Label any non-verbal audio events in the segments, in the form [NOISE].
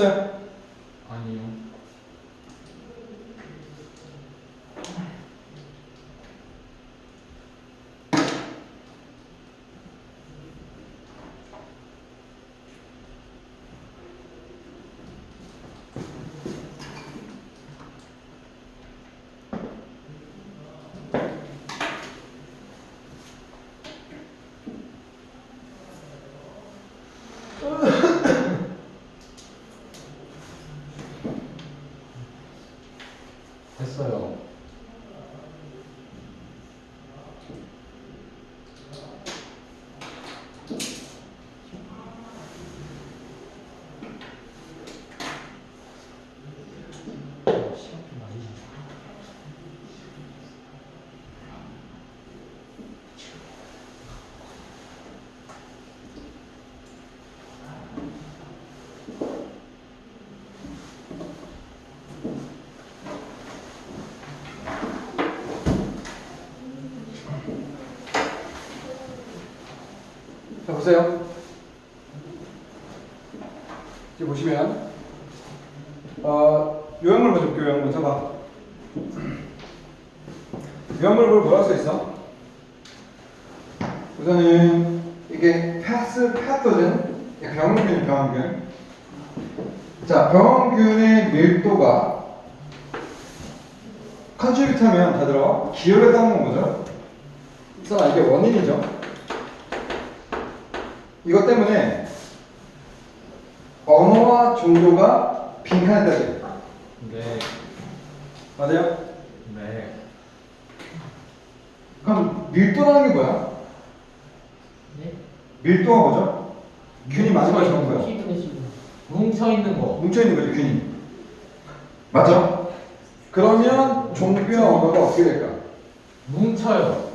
했어요? 아니요. 됐어요. 자 보세요. 여기 보시면 어, 요약물 먼저 볼게요. 요약물 잡아. 요약물을 뭐라 할수 있어? 우선은 이게 패스 패터든 병원균이 병원균. 자 병원균의 밀도가 컨트리뷰트하면 다 들어 기혈에 따르는 거죠. 우선 이게 원인이죠. 이것 때문에 언어와 종교가 빈칸에 따져 네. 맞아요? 네. 그럼 밀도라는 게 뭐야? 네? 밀도가 뭐죠? 균이 마지막에 적은 거야 뭉쳐 있는 거. 뭉쳐있는 거죠 균이 맞죠? 그러면 종교와 언어가 어떻게 될까? 뭉쳐요.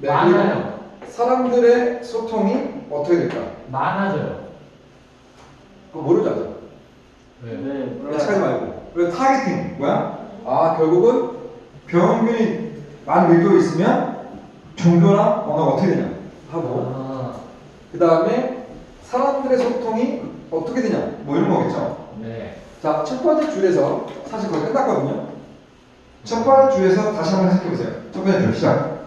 네, 많아요. 사람들의 소통이 어떻게 될까? 많아져요. 그거 모르죠? 네. 예측하지 말고 그리고 타겟팅 뭐야? 아 결국은 병원균이 많은 밀도가 있으면 종교나 언어가 어떻게 되냐 하고 아, 그 다음에 사람들의 소통이 어떻게 되냐 뭐 이런 거겠죠 네. 자 첫 번째 줄에서 사실 거의 끝났거든요 첫 번째 줄에서 다시 한번 해석해보세요 첫 번째 줄 시작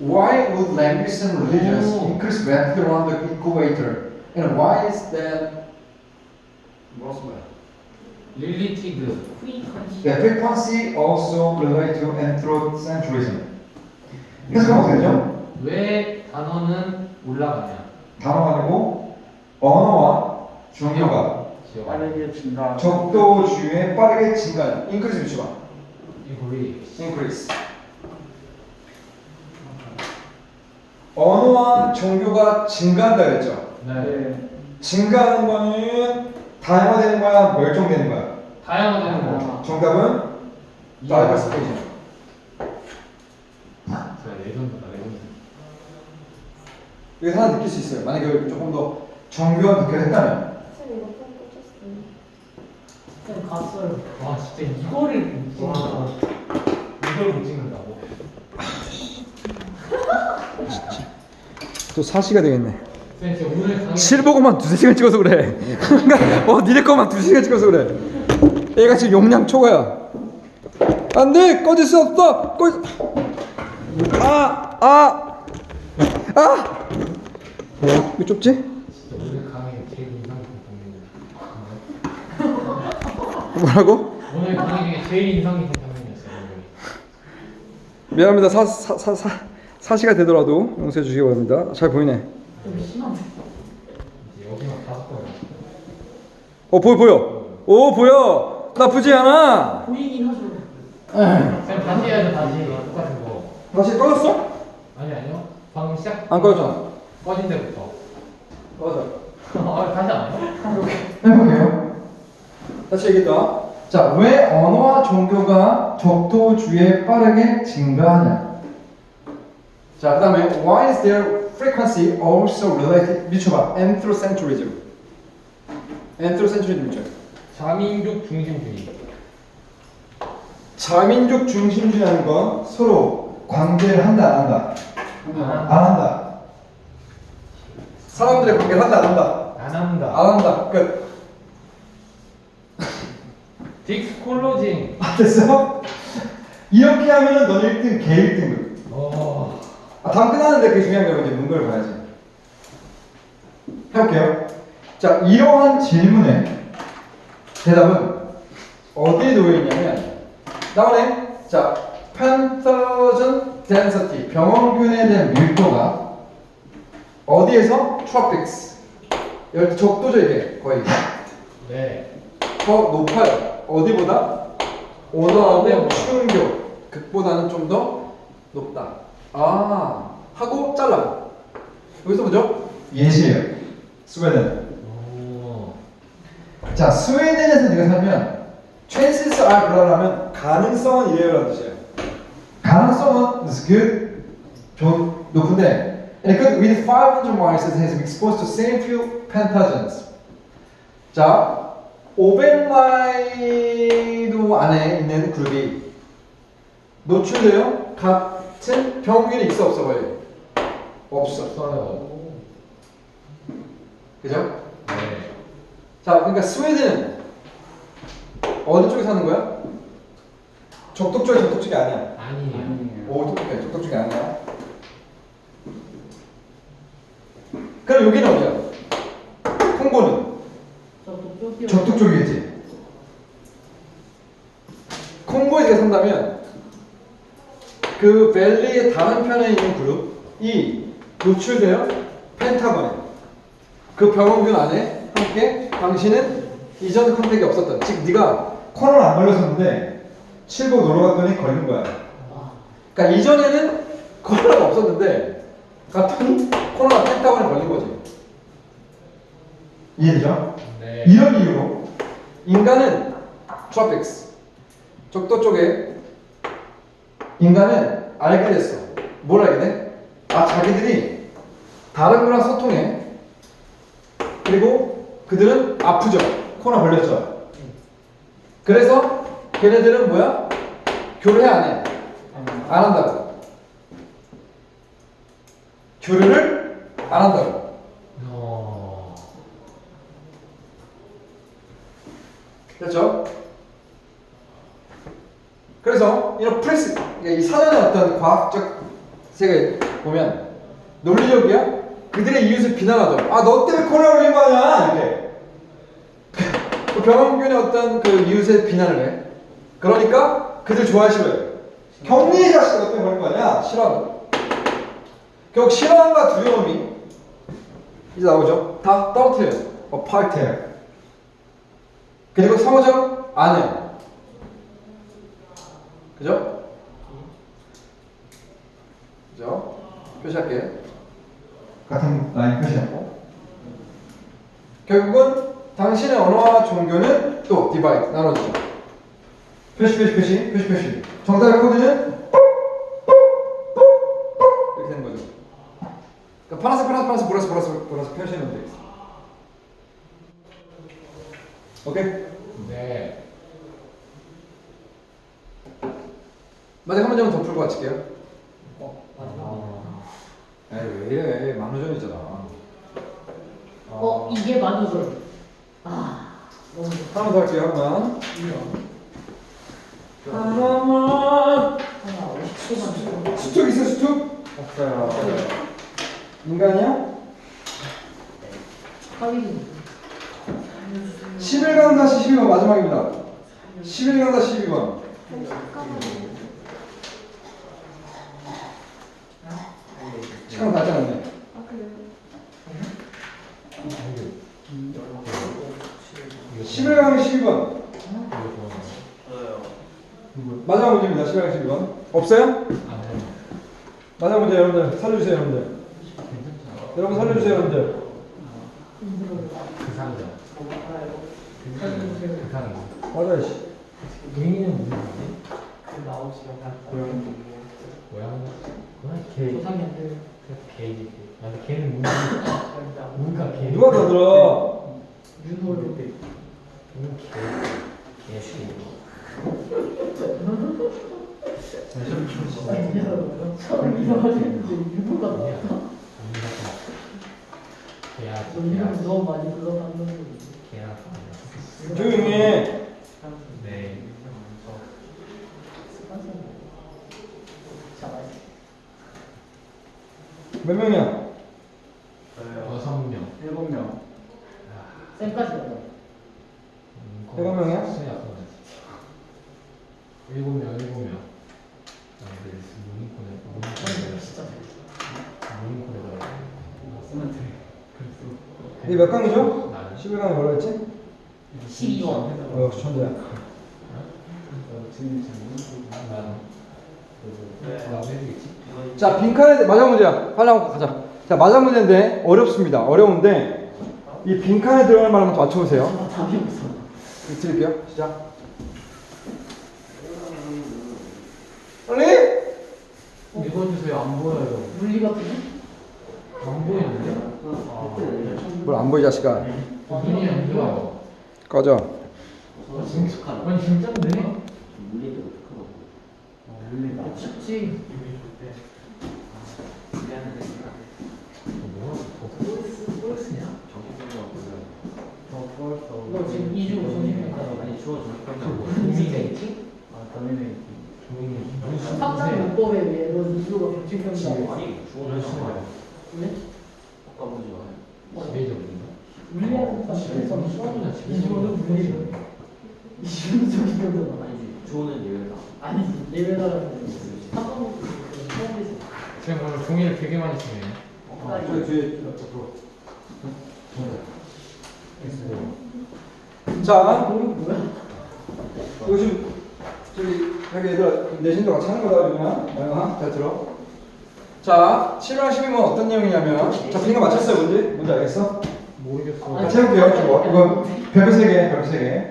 Why would language and religions 오. increase rapidly around the equator? And why is that 쓴 거야? 릴리티드. The frequency also related to anthropocentrism. 해석하면 어떻게 되죠? 왜 단어는 올라가냐? 단어가 아니고 언어와 종교가. 빠르게 증가. 적도주의 빠르게 증가하는 increase 비추가 이거리. increase 언어와 종교가 증가한다 그랬죠? 네. 네. 증가하는 거는 다양화되는 거야 멸종되는 거야 다양화되는 거. 정답은 diversification 제가 레전드다 레전드. 이거 하나 느낄 수 있어요 만약에 조금 더 정교한 느낌을 했다면 쌤 갔어요. 와 진짜 이거를 못 찍는다. 이걸 못 찍는다고. [LAUGHS] 또 4시가 되겠네. 실버거만 두세 시간 찍어서 그래. 그러니까 어 니네 거만 두세 시간 찍어서 그래. 얘가 지금 용량 초과야. 안돼 꺼질 수 없어. 꺼. 아아 아. 왜 좁지? 제일 인상 깊은 장면이었어요. 뭐라고? 오늘 강의 중에 제일 인상 깊은 장면이었어요. 미안합니다. 사 사 사 사 사시가 되더라도 용서해 주시기 바랍니다. 잘 보이네. 어 보여 보여. 오 보여. 나쁘지 않아. 보이긴 하죠. 쌤 다시 해야죠 다시 똑같은 거. 다시 꺼졌어? 아니 아니요. 방금 시작. 안 꺼졌잖아. 꺼진 데부터. 꺼져. [LAUGHS] 아 다시 안 해요? 해볼게요. 다시 얘기했다. 자, 왜 언어와 종교가 적도주에 빠르게 증가하냐? 자, 그 다음에 Why is their frequency also related? 미쳐봐. Anthropocentrism. Anthropocentrism 있죠? 자민족 중심주의. 자민족 중심주의라는 건 서로 관계를 한다, 안 한다? 안안 한다. 사람들의 관계를 한다, 안 한다? 안 한다. 안 한다. 끝. [LAUGHS] 딕스콜로징. 아, 됐어? 이렇게 하면은 넌 1등, 걔 1등급. 어. 아, 다음 끝나는데 그게 중요한 거고 이제 문걸 봐야지. 해볼게요. 자, 이러한 질문의 대답은 어디에 놓여 있냐면 나오네. 자, pathogen density 병원균에 대한 밀도가 어디에서 tropics 여기 적도죠 이게 거의 네. 더 높아요. 어디보다? 추운 겨울 극보다는 좀 더 높다. 아 하고 잘라. 여기서 보죠. 예시예요. 스웨덴. 오. 자 스웨덴에서 네가 살면 chances are 그러려면 가능성은 이래요라는 뜻이에요. 가능성은 is good, 좋, 높은데 and it could with 500 miles has been exposed to same few pathogens. 자 500마일도 안에 있는 그룹이 노출돼요. 같 은 병균이 있어 없어 거예요. 없어. 없어요. 그죠? 네. 자, 그러니까 스웨덴은 어느 쪽에 사는 거야? 적독 쪽이 적독 쪽이 아니야. 아니에요. 오, 똑똑해. 적독 쪽이 아니야. 그럼 여기는 어디야? 콩고는 적독 쪽이겠지. 콩고에 산다면 그 밸리의 다른 편에 있는 그룹이 노출되어 펜타곤에 그 병원균 안에 함께 당신은 이전 컨택이 없었던 즉 네가 코로나 안 걸렸었는데 칠보 놀러 갔더니 걸린 거야. 그러니까 이전에는 코로나가 없었는데 같은 코로나 펜타곤에 걸린 거지. 이해되죠? 네. 이런 이유로 인간은 트로픽스 적도 쪽에 인간은 알게 됐어. 뭘 알게 돼? 아 자기들이 다른 거랑 소통해. 그리고 그들은 아프죠. 코로나 걸렸죠. 그래서 걔네들은 뭐야? 교류해 안 해? 안 한다고. 교류를 안 한다고. 어. 됐죠? 그래서 이런 프레스 이 사전의 어떤 과학적 세계 보면 논리적이야. 그들의 이웃을 비난하죠. 아 너 때문에 코로나 걸린 거 아니야? 이렇게 그 병원균의 어떤 그 이웃의 비난을 해. 그러니까 그들 좋아해 싫어해. 격리 자식 너 때문에 걸린 거 아니야? 싫어한다. 결국 싫어함과 두려움이 이제 나오죠. 다 떨어뜨려요. apart 그리고 상호적 안 해요. 그죠? 그죠? 표시할게요. 같은 라인 표시하고. 결국은 당신의 언어와 종교는 또 디바이드, 나눠지죠. 표시, 표시, 표시, 표시, 표시. 정답의 코드는 이렇게 되는 거죠. 그러니까 파란색, 파란색, 파란색, 보라색, 보라색, 보라색 표시하면 되겠어. 오케이? 네. 마지막 한 문제만 더 풀고 마칠게요. 어. 에이 왜 이래 만우절이잖아. 어 이게 만우절. 아 너무 좋다. 하나만 더 할게요 하나만. 하나만. 하나 50초만 줘. 수축 있어 수축? 없어요. 인간이야? 하위 11강 다시 12번 마지막입니다. 11강 다시 12번. 11강 하면 12번. 마지막 문제입니다. 11강 12번. 없어요? 마지막 문제 여러분들 살려주세요 여러분들. 여러분 살려주세요 여러분들. 상자. 그 상자. 맞아 씨. 얘기는 무슨 말이지? 뭐야? 뭐야? 개. 그 개지. 개. 아, 개는 뭔가. 뭔가 개. 누가 더 들어? 윤호를 때. 개. 개수. 처음 이상하게 윤호가 아니야. 나왔다. 개야지. 우리는 너무 많이 들어갔는 계란 조용히 해. 네 자, 몇 명이야? 여섯 명 일곱 명. 쌤까지 가자. 음, 일곱 명이야? 수야 일곱 명 일곱 명 아, 네, 모닝콘에 모닝콘에 진짜. 모닝콘에다가 쓰면 돼 그래서 이몇 강이죠? 나는 11강이 뭐라 했지? 12원. 어, 역시 천재야. 나도 해주겠지? 자, 빈칸에 마지막 문제야. 빨리 한번 가자. 자, 마지막 문제인데 어렵습니다. 어려운데 이 빈칸에 들어갈 말 한번 맞춰보세요. 아, 답이 없어. 드릴게요. 시작. 빨리. 읽어주세요 안 보여요 물리 같은 안 보이는데? 아, 뭘안 보이 자식아. 눈이 안 좋아요 꺼져. 아, 진짜 아니 진짜인데? 물리도 어떡하라고 아, 물리다 거. 쉽지. 음. 25 소식부터 많이 주어줄 거고 도미네이팅? 아 도미네이팅 합장 문법에 의해 논술로가 변칙된다 아니 주어줄 거야 네? 아까 보지? 마요 어, 아, 지배적인가? 물리학 자체에서 수학이나 지배적인 물리적 이중적인 경우는 아니지? 주어는 예외다. 아니지 예외다라는 한번 처음이지 아, 제가 오늘 종이를 되게 많이 쓰네요. 아, 네. 저 뒤에 앞으로 됐어요 는 뭐야? 이거 지금 저기 여기 얘들 내신도 같이 하는 거다 그러면 영아 잘 들어. 자, 7번 12번 어떤 내용이냐면 자, 빈거 맞췄어요 문제? 뭔지 알겠어? 모르겠어 같이 해볼게요. 이거, 이거 별표 세 개, 별표 세 개.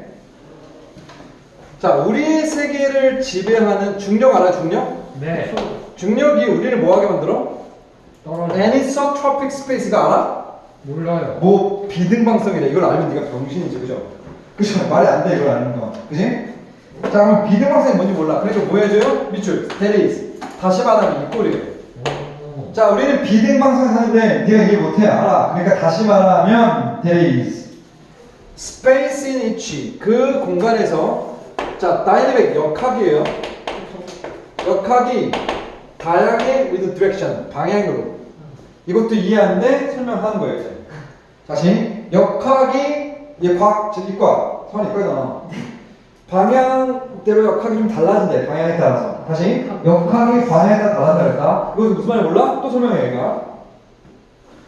자, 우리의 세계를 지배하는 중력 알아? 중력? 네 중력이 우리를 뭐하게 만들어? 떨어져 애니서트로픽 스페이스가 알아? 몰라요 뭐 비등방성이래. 이걸 알면 네가 병신이지, 그죠? 그죠? 말이 안 돼, 이걸 아는 거. 그지? 자, 그럼 비등방성이 뭔지 몰라. 그러니까 뭐 해줘요? 밑줄, 데리스. 다시 말하면 이 꼴이에요. 오. 자, 우리는 비등방성에 사는데 네가 이해 못해. 알아. 그러니까 다시 말하면 there is space in each. 그 공간에서 자, 다이내믹 역학이에요. 역학이 다양의 with direction 방향으로. 이것도 이해 안 돼? 설명하는 거예요, 이제. 다시 역학이 얘 과학 즉 이과 선 이과잖아. 방향대로 역학이 좀 달라진대 방향에 따라서. 다시 역학이 방향에 따라 달라진다 그랬다. 이거 무슨 말인지 몰라? 또 설명해 얘가.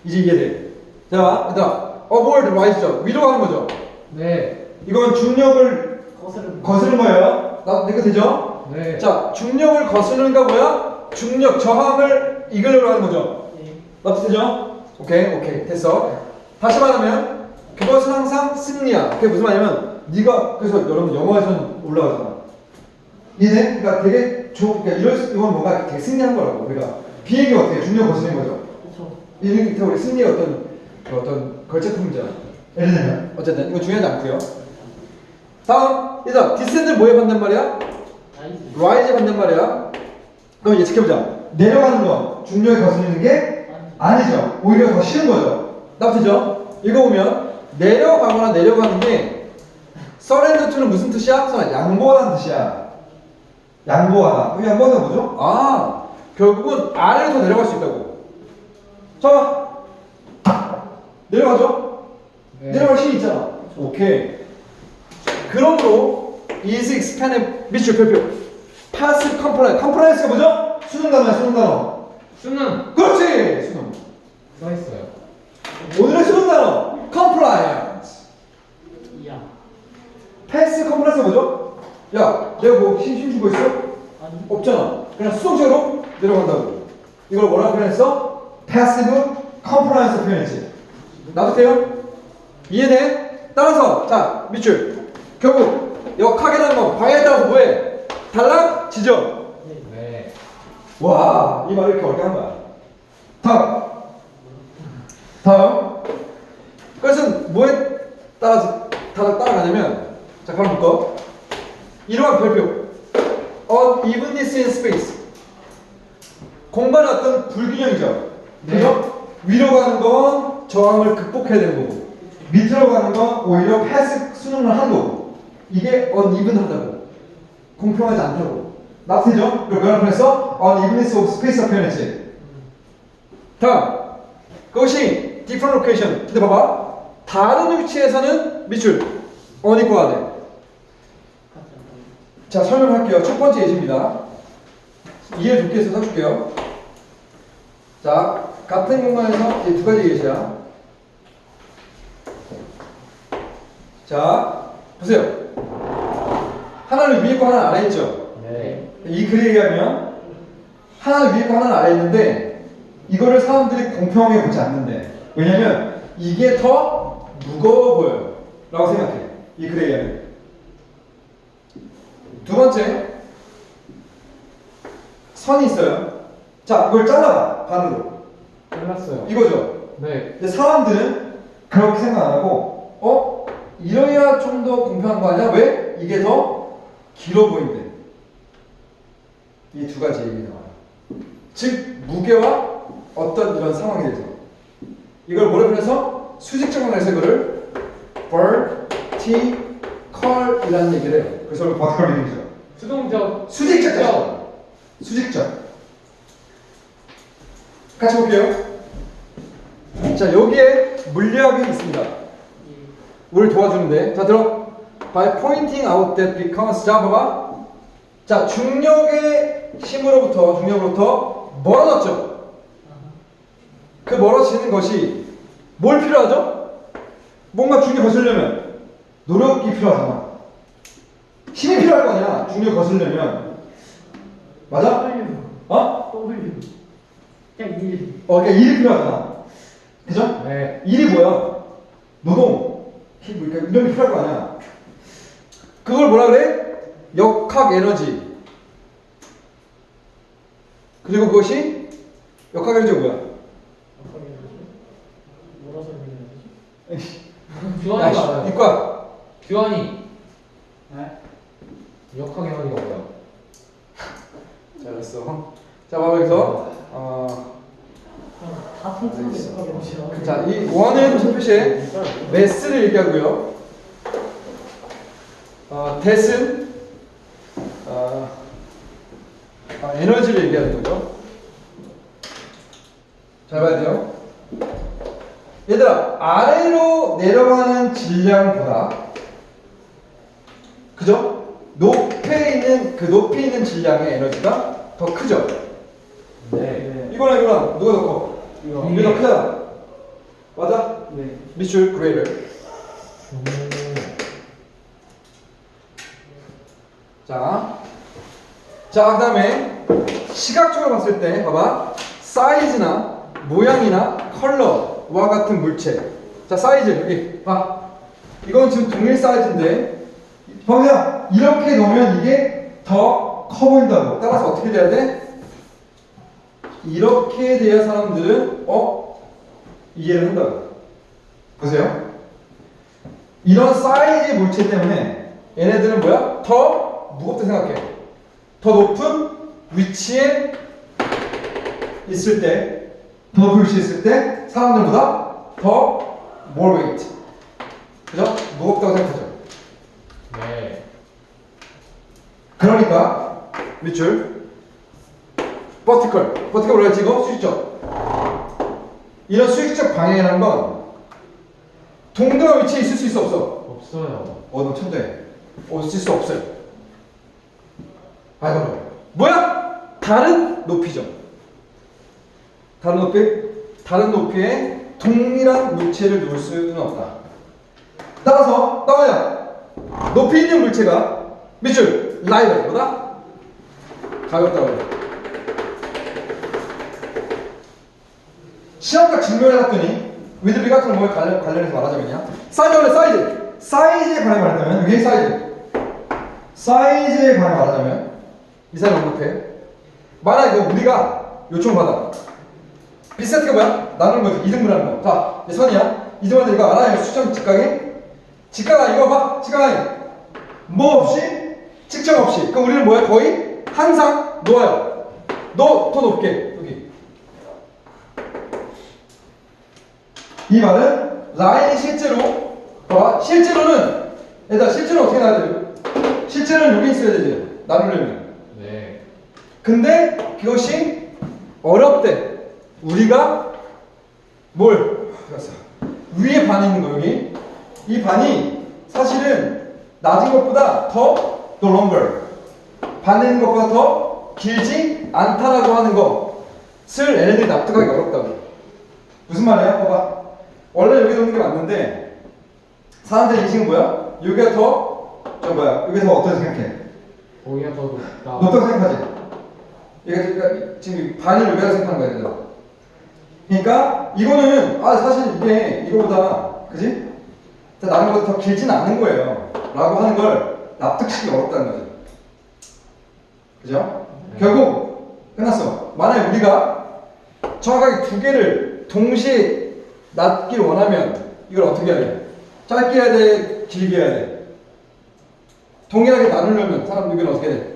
이제 이해돼. 자, 얘들아, upward rise죠. 위로 가는 거죠. 네 이건 중력을 거스름. 거스르는 거예요. 나 이거 되죠? 네. 자, 중력을 거스르는가 뭐야? 중력 저항을 이기려고 하는 거죠. 네. 납득되죠? 오케이, 오케이, 됐어. 다시 말하면 그것은 항상 승리야. 그게 무슨 말이냐면 네가 그래서 여러분 영어에서는 올라가잖아. 이해? 그러니까 되게 좋. 그러니까 이럴 수, 이건 뭔가 되게 승리한 거라고. 우리가 비행기 어떻게 중력 거스르는 거죠. 그쵸. 이게 우리 승리의 어떤 그 어떤 걸작품이잖아. 예를 들면 어쨌든 이거 중요하지 않고요. 다음 얘들아 디센드 뭐에 받는 말이야? 라이즈 받는 말이야. 그럼 지켜보자. 내려가는 건 중력에 거스르는 게 아니죠. 오히려 더 쉬운 거죠. 납득죠? 읽어보면 내려가거나 내려가는 게 서렌더 투는 무슨 뜻이야? 양보하다는 뜻이야. 양보하다. 이 양보하다 뭐죠? 아 결국은 아래로 더 내려갈 수 있다고. 자 내려가죠? 네. 내려갈 힘이 있잖아. 오케이. 그러므로 is expanded 밑줄 별표 passive compliance. compliance가 뭐죠? 수능 단어야 수능 단어. 수능 그렇지 수능. 써 있어요 오늘의 수능 단어 compliance. 이야. passive compliance가 뭐죠? 야 내가 뭐힘 주고 있어? 아니. 없잖아. 그냥 수동적으로 내려간다고. 이걸 뭐라 표현했어? passive compliance 표현했지. 나도 돼요? 이해돼? 따라서 자 밑줄 결국 역학이라는 건 방향에 따라서 뭐해? 달라지죠? 네 와, 이 말을 이렇게 어렵게 한 거야. 다음. 다음. 그것은 뭐에 따라, 따라, 따라가냐면, 자, 바로 볼까? 이러한 별표. unevenness in space. 공간의 어떤 불균형이죠. 네. 그죠? 위로 가는 건 저항을 극복해야 되는 거고 밑으로 가는 건 오히려 패스 수능을 하는 거고 이게 uneven하다고 공평하지 않다고 납세죠? 그리고 왼편에서 unevenness of space가 표현했지 다음 그것이 different location 근데 봐봐 다른 위치에서는 밑줄 unequal하네 자 설명할게요. 첫 번째 예시입니다. 이해 좋게 해서 써줄게요. 자 같은 공간에서 이두 가지 예시야. 자 보세요. 하나는 위에 있고 하나는 아래 있죠? 네. 이 글에 의하면 하나는 위에 있고 하나는 아래 있는데 이거를 사람들이 공평하게 보지 않는데. 왜냐면 이게 더 무거워 보여요. 라고 생각해. 이 의하면 두 번째. 선이 있어요. 자 이걸 잘라봐. 반으로. 끝났어요. 이거죠? 네. 근데 사람들은 그렇게 생각 안 하고 어? 이래야 좀 더 공평한 거 아니야? 왜? 이게 더 길어 보인대. 이 두 가지 얘기 나와요. 즉 무게와 어떤 이런 상황에 대해서. 이걸 뭐라 그래서 수직적으로 해서 이거를 vertical 이라는 얘기를 해요. 그래서 이걸 버티컬 얘기죠. 수동적. 수직적. 자전 수직적. 같이 볼게요. 자 여기에 물리학이 있습니다. 우리를 도와주는데. 자 들어. By pointing out that because 자 봐봐. 자 중력의 힘으로부터 중력으로부터 멀어졌죠. 그 멀어지는 것이 뭘 필요하죠? 뭔가 중력 거슬려면 노력이 필요하잖아 힘이 필요할 거 아니야 중력 거슬려면 맞아? W 어? W 그냥 일 어 그러니까 일이 필요하잖아 그죠? 네. 일이 뭐야? 노동, 힘, 그러니까 이런 게 필요할 거 아니야. 그걸 뭐라 그래? 역학 에너지. 그리고 그것이 역학 에너지가 뭐야? 뭐라서 그러는 규환이가 씨, 알아요. 이과. 규환이. 네? 역학 에너지가 뭐야? 잘했어. 자, 봐봐 여기서 어, 다 통통하게 생각해보시죠 자, 이 원은 첫 표시에 매스를 얘기하고요. 어, 대은 어, 아, 에너지를 얘기하는 거죠. 잘 봐야 돼요. 얘들아, 아래로 내려가는 질량보다 그죠? 높에 있는 그 높이 있는 질량의 에너지가 더 크죠. 네. 이거랑 이거랑 누가 더 커? 이거 이게 더 크잖아. 맞아? 네 greater. 음. 자, 자 그다음에 시각적으로 봤을 때 봐봐 사이즈나 모양이나 컬러 와 같은 물체. 자 사이즈 여기 봐. 이건 지금 동일 사이즈인데 보세요. 이렇게 놓으면 이게 더 커 보인다고. 따라서 어떻게 돼야 돼? 이렇게 돼야 사람들은 어 이해를 한다고. 보세요. 이런 사이즈 물체 때문에 얘네들은 뭐야? 더 무겁다 생각해. 더 높은 위치에 있을 때, 더 높은 위치에 있을 때 사람들보다 더 more weight. 그죠? 무겁다고 생각하죠. 네. 그러니까 밑줄 버티컬 버티컬 이거? 수직적 이런 수직적 방향이라는 건 동등한 위치에 있을 수 있어 없어? 없어요. 어, 너 천재. 어, 있을 수 없어요. 아, 이거 뭐야? 다른 높이죠. 다른 높이? 다른 높이에 동일한 물체를 놓을 수는 없다. 따라서, 따라야. 높이 있는 물체가 밑줄, 라이더, 보다 가볍다고 그래. 시험과 증명해놨더니 위드비 같은 거 뭐에 관련, 관련해서 말하자면요 사이즈 원래 사이즈 사이즈에 관해 말하자면 이게 사이즈 사이즈에 관해 말하자면 이 사람 언급해 만약 이거 우리가 요청받아 비세트가 뭐야? 나누는 거지. 이등분하는 거 자 선이야. 이등분한테 이거 알아요. 수점 직각이. 직각 아니 이거 봐. 직각 아니 뭐 없이? 측정 없이. 그럼 우리는 뭐야 거의 항상 놓아요. 너 더 높게. 여기. 이 말은 라인이 실제로 봐봐. 실제로는 얘들아 실제로 어떻게 나야 돼요? 실제로는 여기 있어야 되지. 나누려면. 네. 근데 그것이 어렵대 우리가 뭘 들었어 위에 반이 있는 거 여기 이 반이 사실은 낮은 것보다 더, 더 longer 반에 있는 것보다 더 길지 않다라고 하는 것을 얘네들이 납득하기 어렵다고 무슨 말이야? 봐봐 원래 여기 놓는 게 맞는데 사람들 인식은 뭐야? 여기가 더, 저 뭐야 여기서 어떻게 생각해? 거기가 더 높다. 높다고 생각하지? 얘가 그러니까 지금 반을 여기다 생각하는 거야 얘들아 그러니까 이거는 아 사실 이게 이거보다 그지? 다른 것보다 더 길진 않은 거예요 라고 하는 걸 납득시키기 어렵다는 거죠 그죠? 네. 결국 끝났어 만약에 우리가 정확하게 두 개를 동시에 낫길 원하면 이걸 어떻게 해야 돼? 짧게 해야 돼? 길게 해야 돼? 동일하게 나누려면 사람 의견 어떻게 돼?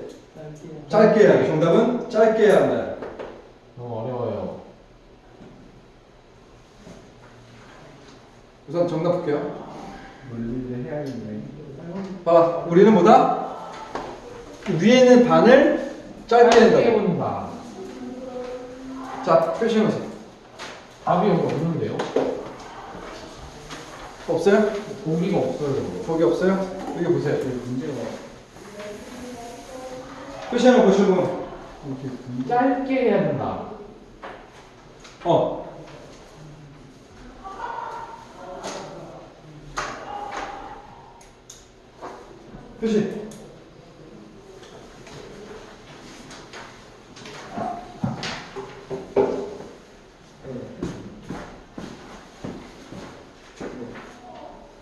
짧게 해야 돼. 정답은 짧게 해야 한다. 너무 어려워요. 우선 정답 볼게요. 물리를 해야겠네. 봐봐. 우리는 뭐다? 위에 있는 반을 짧게 짧게 한다. 본다. 자, 표시해보세요. 답이 없는데요? 없어요? 보기가 없어요. 거기 없어요? 여기 보세요. 문제가 표시해놓고 출근. 짧게 해야 된다. 어. 표시.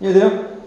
이해돼요? 네.